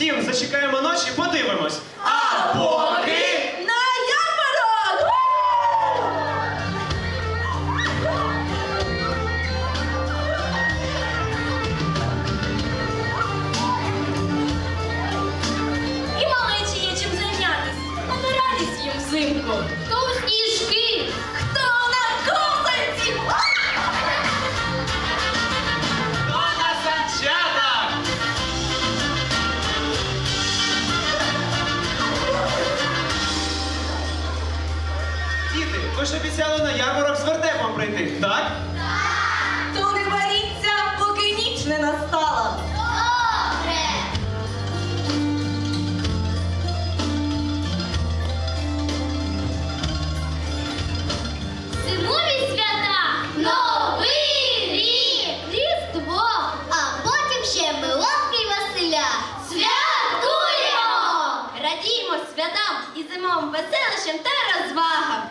Тім, зачекаємо ночі, подивимось. Або... на ярмарок з вертепом прийти, так? Так! То не варіться, поки ніч не настала. Добре! Зимові свята, Новий рік, Різдво, а потім ще Миланки і Василя. Святкуємо! Радіємо святам і зимовим веселищем та розвагам.